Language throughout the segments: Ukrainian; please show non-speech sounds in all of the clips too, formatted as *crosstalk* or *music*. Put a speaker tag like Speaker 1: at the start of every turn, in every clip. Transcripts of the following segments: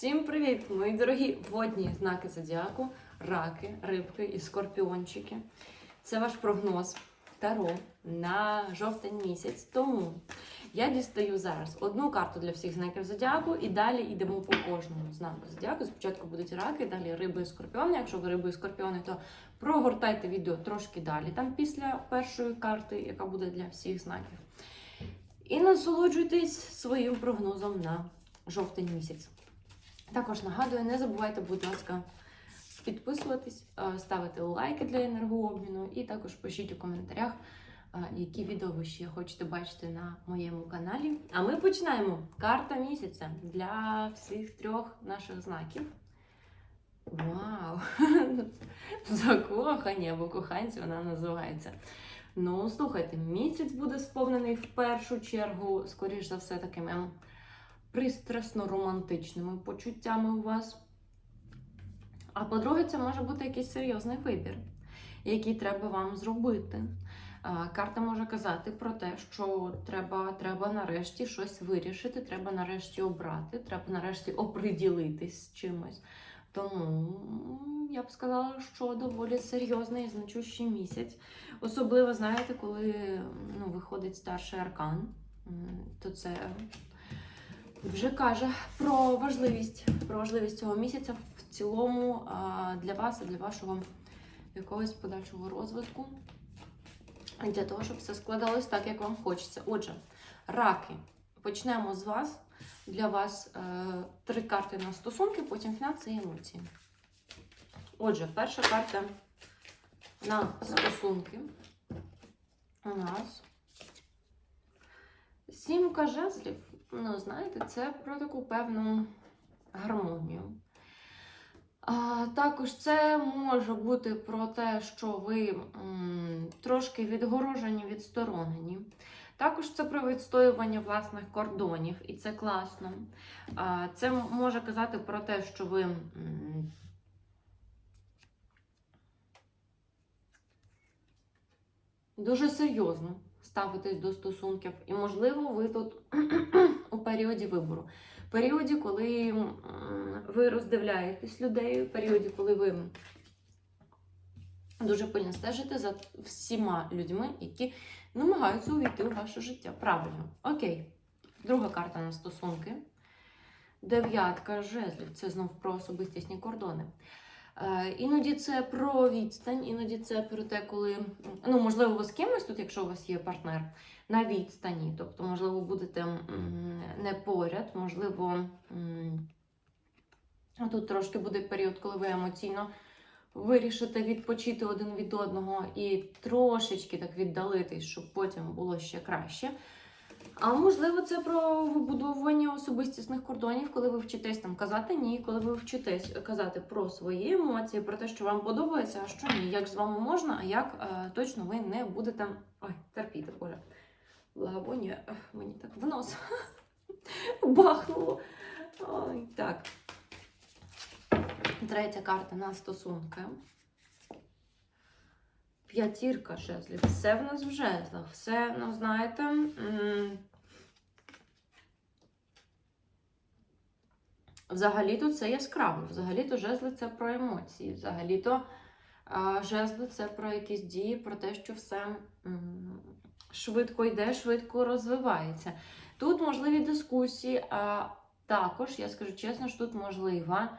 Speaker 1: Всім привіт, мої дорогі водні знаки зодіаку, раки, рибки і скорпіончики. Це ваш прогноз Таро на жовтень місяць. Тому я дістаю зараз одну карту для всіх знаків зодіаку і далі йдемо по кожному знаку зодіаку. Спочатку будуть раки, далі риби і скорпіони. Якщо ви риби і скорпіони, то прогортайте відео трошки далі. Там після першої карти, яка буде для всіх знаків. І насолоджуйтесь своїм прогнозом на жовтень місяць. Також нагадую, не забувайте, будь ласка, підписуватись, е, ставити лайки для енергообміну, і також пишіть у коментарях, е, які відео ви ще хочете бачити на моєму каналі. А ми починаємо. Карта місяця для всіх трьох наших знаків. Вау! *laughs* Закохані або коханці вона називається. Ну, слухайте, місяць буде сповнений в першу чергу, скоріш за все, такими пристрасно романтичними почуттями у вас. А по-друге, це може бути якийсь серйозний вибір, який треба вам зробити. Карта може казати про те, що треба, треба нарешті щось вирішити, треба нарешті обрати, треба нарешті оприділитись з чимось. Тому я б сказала, що доволі серйозний і значущий місяць. Особливо, знаєте, коли ну, виходить старший аркан, то це вже каже про важливість, про важливість цього місяця в цілому для вас і для вашого якогось подальшого розвитку. Для того, щоб все складалось так, як вам хочеться. Отже, раки. Почнемо з вас. Для вас е, три карти на стосунки, потім фінанси і емоції. Отже, перша карта на стосунки у нас сімка жезлів. Ну, знаєте, це про таку певну гармонію. А, також це може бути про те, що ви м, трошки відгорожені, відсторонені. Також це про відстоювання власних кордонів, і це класно. А, це може казати про те, що ви. м, Дуже серйозно ставитесь до стосунків, і, можливо, ви тут *clears throat* у періоді вибору. в Періоді, коли ви роздивляєтесь людей, в періоді, коли ви дуже пильно стежите за всіма людьми, які намагаються увійти у ваше життя. Правильно. Окей. Друга карта на стосунки. Дев'ятка жезлів. Це знов про особистісні кордони. Е, Іноді це про відстань, іноді це про те, коли ну можливо, ви з кимось тут, якщо у вас є партнер, на відстані. Тобто, можливо, будете не поряд, можливо, тут трошки буде період, коли ви емоційно вирішите відпочити один від одного і трошечки так віддалитись, щоб потім було ще краще. А можливо, це про вибудовування особистісних кордонів, коли ви вчитесь там казати ні, коли ви вчитесь казати про свої емоції, про те, що вам подобається, а що ні, як з вами можна, а як е, точно ви не будете ой, терпіти, Боже. Благовоння мені так в нос *laughs* бахнуло. Ой, так. Третя карта на стосунки. П'ятірка жезлів. Все в нас в жезлах. Все, ну, знаєте. Взагалі-то це яскраво. Взагалі-то жезли це про емоції. Взагалі-то жезли це про якісь дії, про те, що все швидко йде, швидко розвивається. Тут можливі дискусії, а також, я скажу чесно, що тут можлива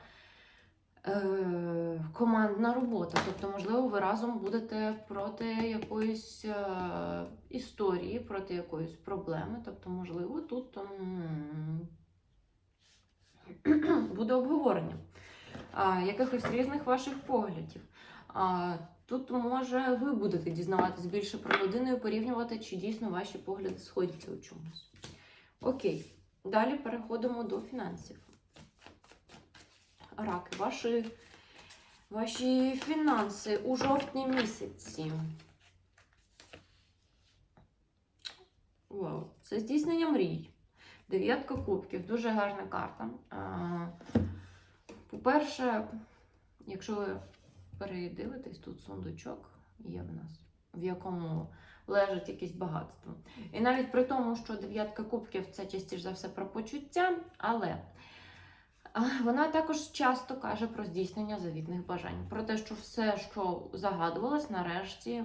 Speaker 1: е, командна робота. Тобто, можливо, ви разом будете проти якоїсь е, історії, проти якоїсь проблеми. Тобто, можливо, тут *clears throat* буде обговорення а, якихось різних ваших поглядів. А, тут може ви будете дізнаватись більше про людину і порівнювати, чи дійсно ваші погляди сходяться у чомусь. Окей, далі переходимо до фінансів. Раки, ваші, ваші фінанси у жовтні місяці. Вау, це здійснення мрій. Дев'ятка кубків, дуже гарна карта. По-перше, якщо ви передивитесь, тут сундучок є в нас, в якому лежить якесь багатство. І навіть при тому, що дев'ятка кубків це частіше за все про почуття, але Вона також часто каже про здійснення завітних бажань, про те, що все, що загадувалось, нарешті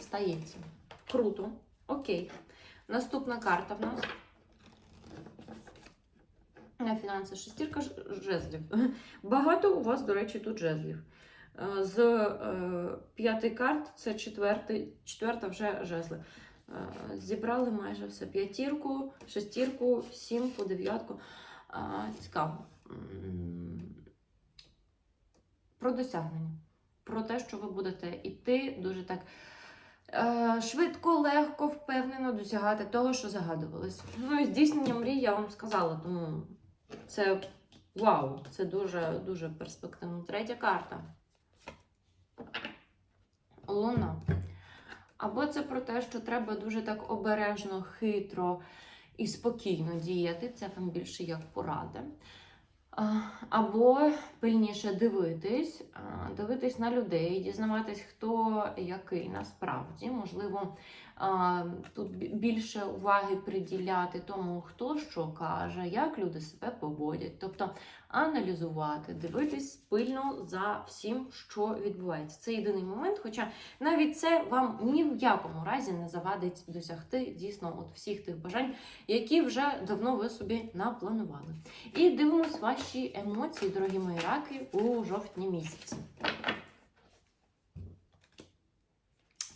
Speaker 1: стається. Круто. Окей. Наступна карта в нас. На фінанси шестірка жезлів. *laughs* Багато у вас, до речі, тут жезлів. Е, З е, п'яти карт це четвертий, четверта вже жезли. Е, Зібрали майже все. П'ятірку, шестірку, сімку, дев'ятку. А, Цікаво. Про досягнення. Про те, що ви будете йти дуже так е, швидко, легко, впевнено досягати того, що загадувалось. Ну і здійснення мрій я вам сказала, тому це вау, це дуже, дуже перспективно. Третя карта. Луна. Або це про те, що треба дуже так обережно, хитро і спокійно діяти. Це вам більше як порада. Або пильніше дивитись, дивитись на людей, дізнаватись, хто який насправді. Можливо, тут більше уваги приділяти тому, хто що каже, як люди себе поводять. Тобто аналізувати, дивитись пильно за всім, що відбувається. Це єдиний момент, хоча навіть це вам ні в якому разі не завадить досягти дійсно от всіх тих бажань, які вже давно ви собі напланували. І дивимось ваші емоції, дорогі мої раки, у жовтні місяці.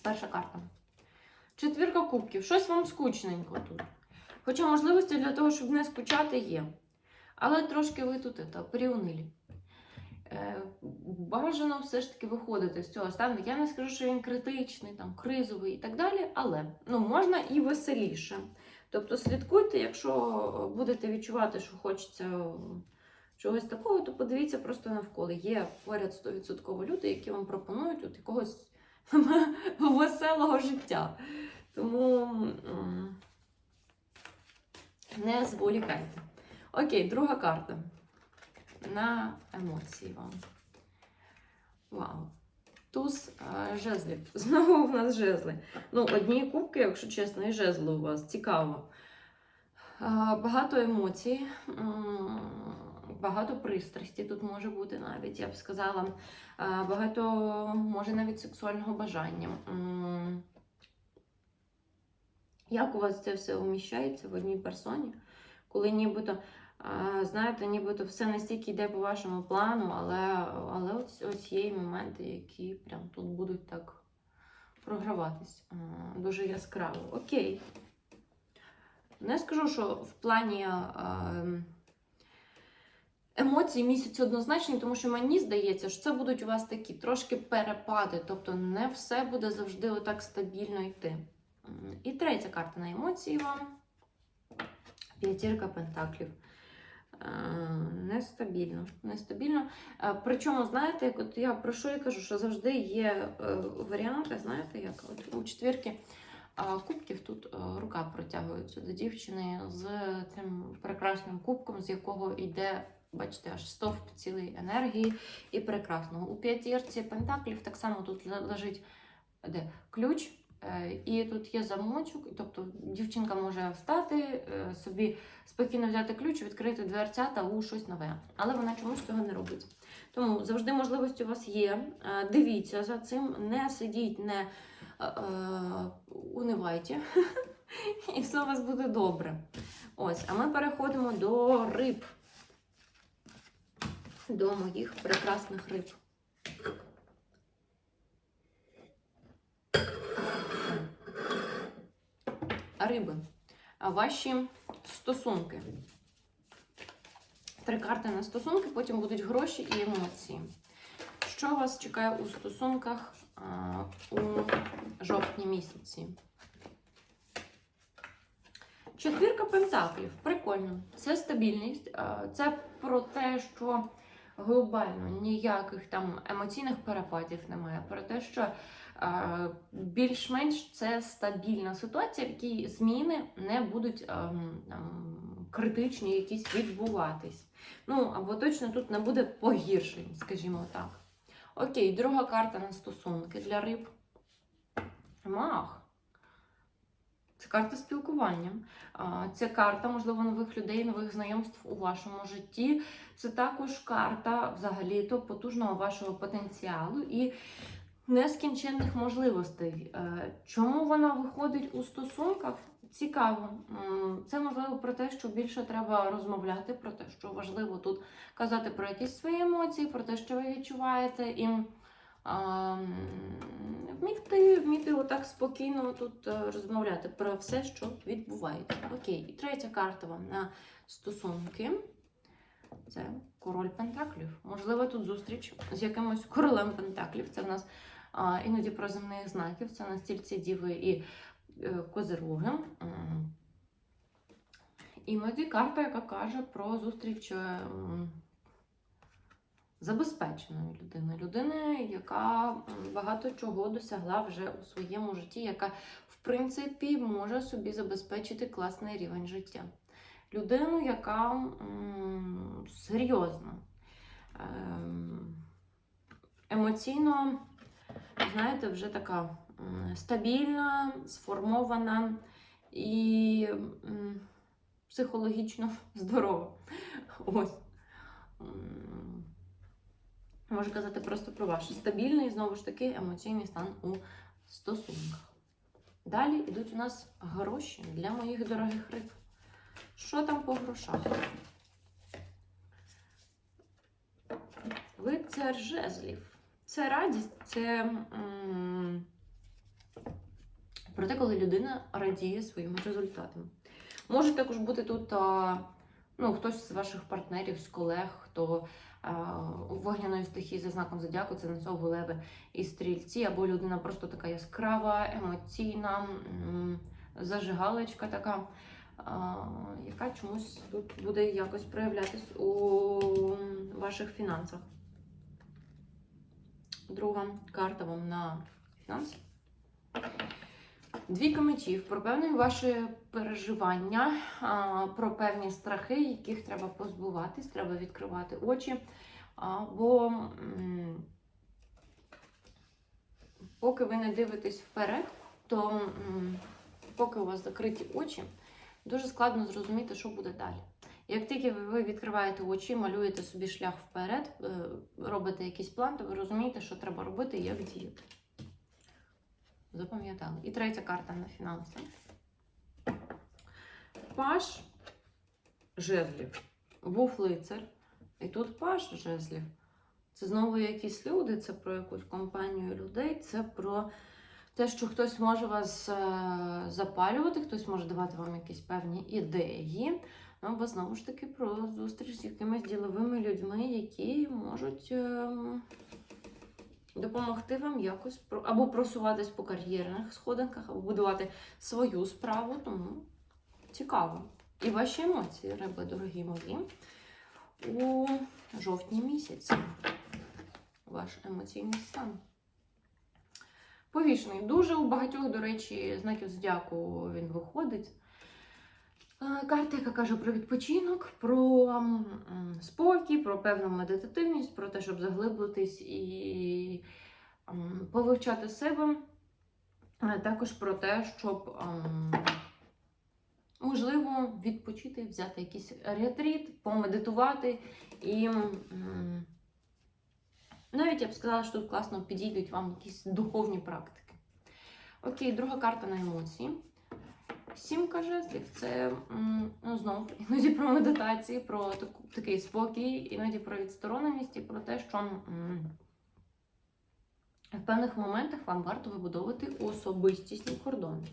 Speaker 1: Перша карта. Четвірка кубків. Щось вам скучненько тут. Хоча можливості для того, щоб не скучати, є. Але трошки ви тут это, приунилі. Е, бажано все ж таки виходити з цього стану. Я не скажу, що він критичний, там, кризовий і так далі, але ну, можна і веселіше. Тобто слідкуйте, якщо будете відчувати, що хочеться чогось такого, то подивіться просто навколо. Є поряд 100% люди, які вам пропонують от якогось *laughs* веселого життя. Тому не зволікайте. Окей, друга карта. На емоції вам. Вау. Туз е, жезлів. *laughs* Знову в нас жезли. Ну, одні кубки, якщо чесно, і жезли у вас. Цікаво. Е, Багато емоцій, багато пристрасті тут може бути навіть, я б сказала. Е, Багато, може, навіть сексуального бажання. Як у вас це все уміщається в одній персоні, коли нібито, знаєте, нібито все настільки йде по вашому плану, але, але ось, ось є і моменти, які прям тут будуть так програватись дуже яскраво. Окей. Не скажу, що в плані а, ем, емоцій місяць однозначний, тому що мені здається, що це будуть у вас такі трошки перепади, тобто не все буде завжди отак стабільно йти. І третя карта на емоції вам. П'ятірка пентаклів. Е, Нестабільно. Нестабільно. Е, Причому, знаєте, як от я про що я кажу, що завжди є е, варіанти, знаєте, як от у четвірки кубків тут рука протягується до дівчини з цим прекрасним кубком, з якого йде, бачите, аж стовп цілої енергії і прекрасного. У п'ятірці пентаклів так само тут лежить де, ключ. Е, І тут є замочок, тобто дівчинка може встати, е, собі спокійно взяти ключ, відкрити дверцята у щось нове. Але вона чомусь цього не робить. Тому завжди можливості у вас є. Е, Дивіться за цим, не сидіть, не е, унивайте, *laughs* і все у вас буде добре. Ось, а ми переходимо до риб. До моїх прекрасних риб. Риби. Ваші стосунки. Три карти на стосунки, потім будуть гроші і емоції. Що вас чекає у стосунках у жовтні місяці? Четвірка пентаклів. Прикольно. Це стабільність. Це про те, що глобально ніяких там емоційних перепадів немає. Про те, що а, більш-менш це стабільна ситуація, в якій зміни не будуть ем, там, критичні якісь відбуватись. Ну, або точно тут не буде погіршень, скажімо так. Окей, друга карта на стосунки для риб. Мах. Це карта спілкування. Це карта, можливо, нових людей, нових знайомств у вашому житті. Це також карта взагалі-то потужного вашого потенціалу і нескінченних можливостей. Е, Чому вона виходить у стосунках? Цікаво. Це можливо про те, що більше треба розмовляти, про те, що важливо тут казати про якісь свої емоції, про те, що ви відчуваєте, і вміти, вміти отак спокійно тут е, розмовляти про все, що відбувається. Окей, і третя карта вам на стосунки. Це король Пентаклів. Можливо, тут зустріч з якимось королем Пентаклів. Це в нас а, іноді про земних знаків, це на стільці Діви і е, Козироги. Іноді карта, яка каже про зустріч е, м, забезпеченої людини. Людини, яка багато чого досягла вже у своєму житті, яка, в принципі, може собі забезпечити класний рівень життя. Людину, яка м, серйозна, ем, емоційно, знаєте, вже така стабільна, сформована і психологічно *laughs* здорова. Ось. Можу казати просто про ваш стабільний, знову ж таки, емоційний стан у стосунках. Далі йдуть у нас гроші для моїх дорогих риб. Що там по грошах? Лицар жезлів. Це радість, це м, про те, коли людина радіє своїм результатам. Може також бути тут а, ну, хтось з ваших партнерів, з колег, хто у вогняної стихії за знаком зодіаку, це на цього леви і стрільці, або людина просто така яскрава, емоційна, зажигалочка така яка чомусь тут буде якось проявлятись у ваших фінансах. Друга карта вам на фінанси. Двійка мечів про певні ваші переживання, про певні страхи, яких треба позбуватись, треба відкривати очі. Бо поки ви не дивитесь вперед, то поки у вас закриті очі, дуже складно зрозуміти, що буде далі. Як тільки ви відкриваєте очі, малюєте собі шлях вперед, е, робите якийсь план, то ви розумієте, що треба робити і як діяти. Запам'ятали. І третя карта на фінанси. Паш жезлів. Був лицар. І тут паш жезлів. Це знову якісь люди, це про якусь компанію людей, це про те, що хтось може вас е, запалювати, хтось може давати вам якісь певні ідеї. Ну, або знову ж таки про зустріч з якимись діловими людьми, які можуть ем, допомогти вам якось або просуватись по кар'єрних сходинках, або будувати свою справу. Тому цікаво. І ваші емоції, риби, дорогі мої, у жовтні місяці. Ваш емоційний стан. Повішений. Дуже у багатьох, до речі, знаків зодіаку він виходить. Е, Карта, яка каже про відпочинок, про спокій, про певну медитативність, про те, щоб заглиблитись і повивчати себе. А Також про те, щоб можливо відпочити, взяти якийсь ретріт, помедитувати і навіть я б сказала, що тут класно підійдуть вам якісь духовні практики. Окей, друга карта на емоції. Сімка жезлів це ну, знову іноді про медитації, про таку, такий спокій, іноді про відстороненість і про те, що в певних моментах вам варто вибудовувати особистісні кордони.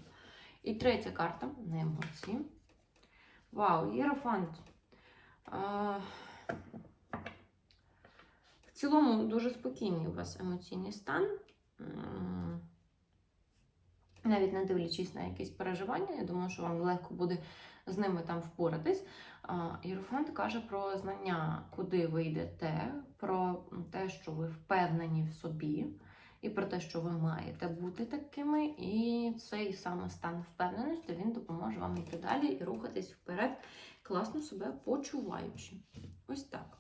Speaker 1: І третя карта на емоції. Вау, Єрофант. В цілому дуже спокійний у вас емоційний стан. Навіть не дивлячись на якісь переживання, я думаю, що вам легко буде з ними там впоратись. Єрофант каже про знання, куди ви йдете, про те, що ви впевнені в собі, і про те, що ви маєте бути такими. І цей саме стан впевненості він допоможе вам йти далі і рухатись вперед, класно себе почуваючи. Ось так.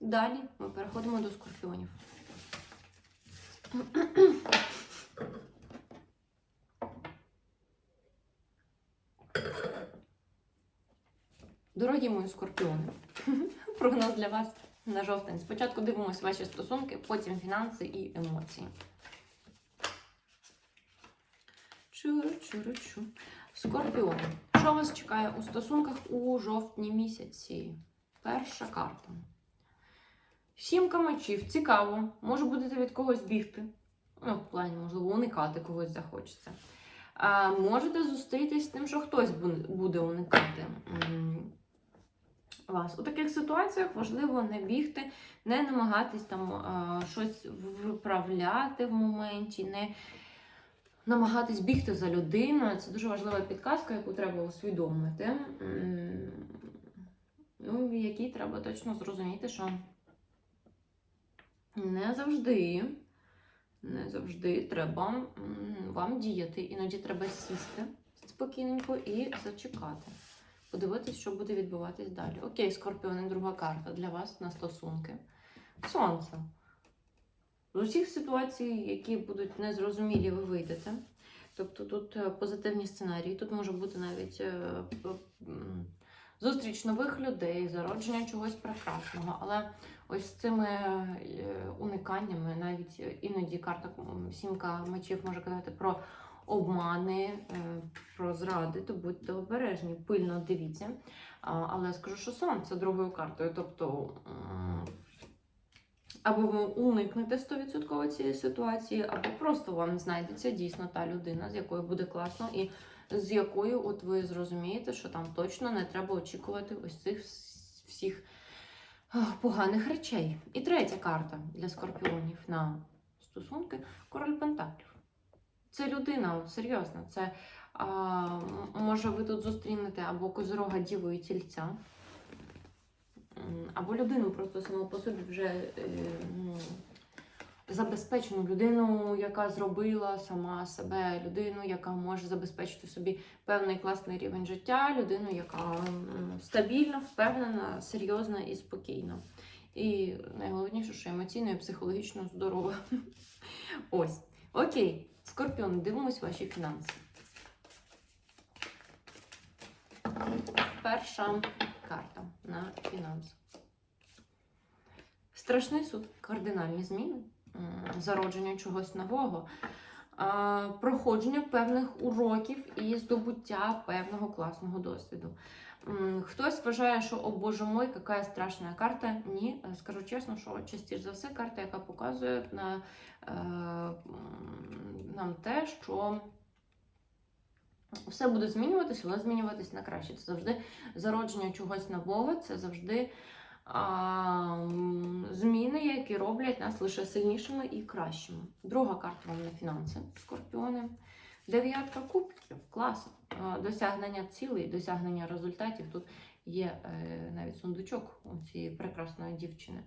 Speaker 1: Далі ми переходимо до скорпіонів. Дорогі мої скорпіони, *laughs* прогноз для вас на жовтень. Спочатку дивимося ваші стосунки, потім фінанси і емоції. Чуру, чуру, чу. Скорпіони. Що вас чекає у стосунках у жовтні місяці? Перша карта. Сімка мечів. Цікаво. Може будете від когось бігти. Ну, в плані, можливо, уникати когось захочеться. А, можете зустрітись з тим, що хтось буде уникати вас. У таких ситуаціях важливо не бігти, не намагатись там щось виправляти в моменті, не намагатись бігти за людиною. Це дуже важлива підказка, яку треба усвідомити. Ну, в якій треба точно зрозуміти, що не завжди, не завжди треба вам діяти. Іноді треба сісти спокійненько і зачекати. Подивитись, що буде відбуватись далі. Окей, Скорпіони, друга карта для вас на стосунки. Сонце. З усіх ситуацій, які будуть незрозумілі, ви вийдете. Тобто тут е, позитивні сценарії, тут може бути навіть е, зустріч нових людей, зародження чогось прекрасного. Але ось з цими е, униканнями, навіть іноді карта сімка мечів може казати про обмани, е, про зради, то будьте обережні, пильно дивіться. Але скажу, що сонце другою картою. Тобто або ви уникнете 100% цієї ситуації, або просто вам знайдеться дійсно та людина, з якою буде класно, і з якою от ви зрозумієте, що там точно не треба очікувати ось цих всіх поганих речей. І третя карта для скорпіонів на стосунки король Пентаклів. Це людина, серйозно. Це а, може ви тут зустрінете або козирога діву і тільця. Або людину просто саму по собі вже е, ну, забезпечену людину, яка зробила сама себе, людину, яка може забезпечити собі певний класний рівень життя, людину, яка стабільна, впевнена, серйозна і спокійна. І найголовніше, що емоційно і психологічно здорова. *laughs* Ось. Окей, Скорпіон, дивимось ваші фінанси. Перша карта на фінанси. Страшний суд, кардинальні зміни, зародження чогось нового, проходження певних уроків і здобуття певного класного досвіду. Хтось вважає, що о боже мой, яка страшна карта. Ні, е, скажу чесно, що частіше за все карта, яка показує на, е, нам те, що все буде змінюватися, але змінюватись на краще. Це завжди зародження чогось нового, це завжди а, зміни, які роблять нас лише сильнішими і кращими. Друга карта вам на фінанси, скорпіони. Дев'ятка кубків, клас. Досягнення цілей, досягнення результатів. Тут є е, навіть сундучок у цієї прекрасної дівчини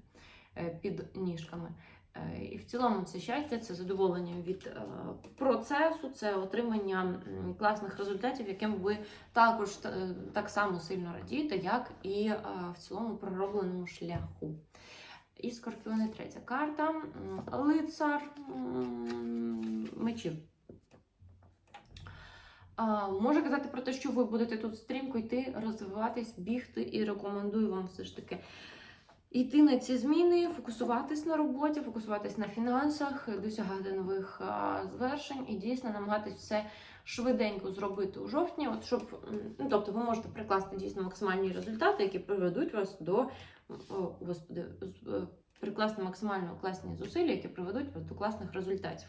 Speaker 1: е, під ніжками. Е, І в цілому це щастя, це задоволення від процесу, це отримання класних результатів, яким ви також так само сильно радієте, як і в цілому проробленому шляху. І скорпіони третя карта. Лицар мечів. Може казати про те, що ви будете тут стрімко йти, розвиватись, бігти, і рекомендую вам все ж таки йти на ці зміни, фокусуватись на роботі, фокусуватись на фінансах, досягати нових звершень і дійсно намагатись все швиденько зробити у жовтні, от щоб ну, тобто ви можете прикласти дійсно максимальні результати, які приведуть вас до господи, е, прикласти максимально класні зусилля, які приведуть вас до класних результатів.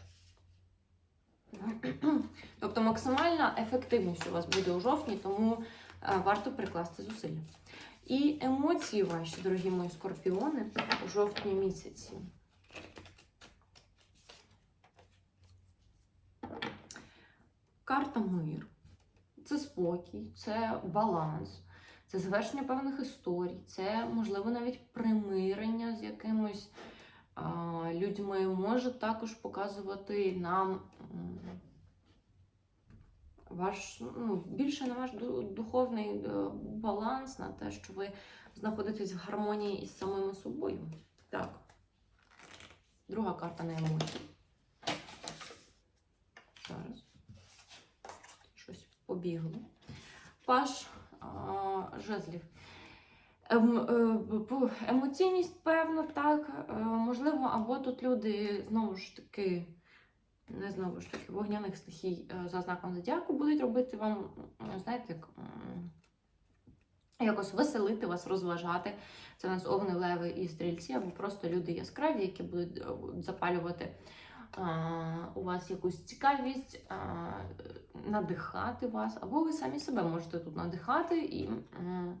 Speaker 1: *clears throat* Тобто максимальна ефективність у вас буде у жовтні, тому е, варто прикласти зусилля. І емоції ваші, дорогі мої скорпіони, у жовтні місяці. Карта мир. Це спокій, це баланс, це завершення певних історій, це, можливо, навіть примирення з якимось людьми. Може також показувати нам ваш, ну, більше на ваш духовний е, баланс, на те, що ви знаходитесь в гармонії із самими собою. Так. Друга карта на емоції. Зараз. Щось побігло. Паш а, жезлів. Ем, е, емоційність, певно, так. Е, можливо, або тут люди знову ж таки, не знову ж таки, вогняних стихій е, за знаком зодіаку будуть робити вам, знаєте, як. Якось веселити вас, розважати. Це у нас овни, леви і стрільці, або просто люди яскраві, які будуть запалювати а, у вас якусь цікавість, а, надихати вас, або ви самі себе можете тут надихати і м,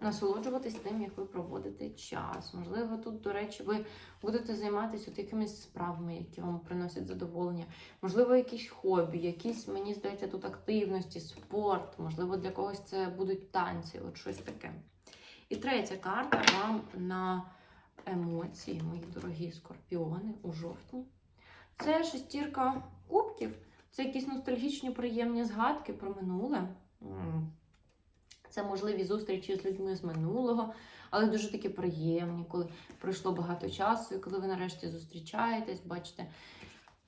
Speaker 1: насолоджуватись тим, як ви проводите час. Можливо, тут, до речі, ви будете займатися от якимись справами, які вам приносять задоволення. Можливо, якісь хобі, якісь, мені здається, тут активності, спорт. Можливо, для когось це будуть танці, от щось таке. І третя карта вам на емоції, мої дорогі скорпіони, у жовтні. Це шестірка кубків. Це якісь ностальгічні приємні згадки про минуле. Це можливі зустрічі з людьми з минулого, але дуже такі приємні, коли пройшло багато часу, і коли ви нарешті зустрічаєтесь, бачите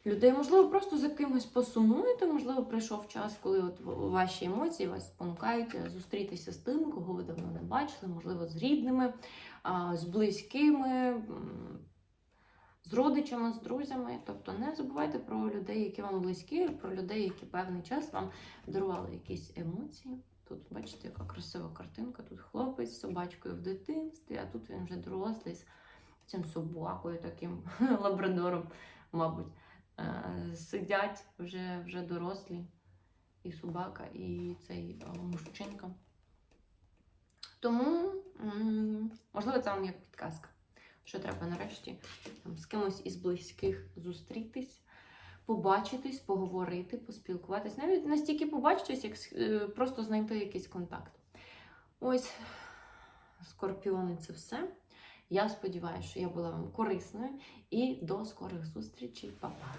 Speaker 1: людей. Можливо, просто за кимось посумуєте, можливо, прийшов час, коли от ваші емоції вас спонукають е, зустрітися з тим, кого ви давно не бачили, можливо, з рідними, з близькими. з родичами, з друзями. Тобто не забувайте про людей, які вам близькі, про людей, які певний час вам дарували якісь емоції. Бачите, яка красива картинка. Тут хлопець з собачкою в дитинстві, а тут він вже дорослий з цим собакою, таким *laughs* лабрадором, мабуть. Е, Сидять вже, вже дорослі, і собака, і цей е, мужчинка. Тому, можливо, це вам як підказка що треба нарешті там, з кимось із близьких зустрітись, побачитись, поговорити, поспілкуватись. Навіть настільки побачитись, як е, просто знайти якийсь контакт. Ось, скорпіони, це все. Я сподіваюся, що я була вам корисною і до скорих зустрічей. Па-па!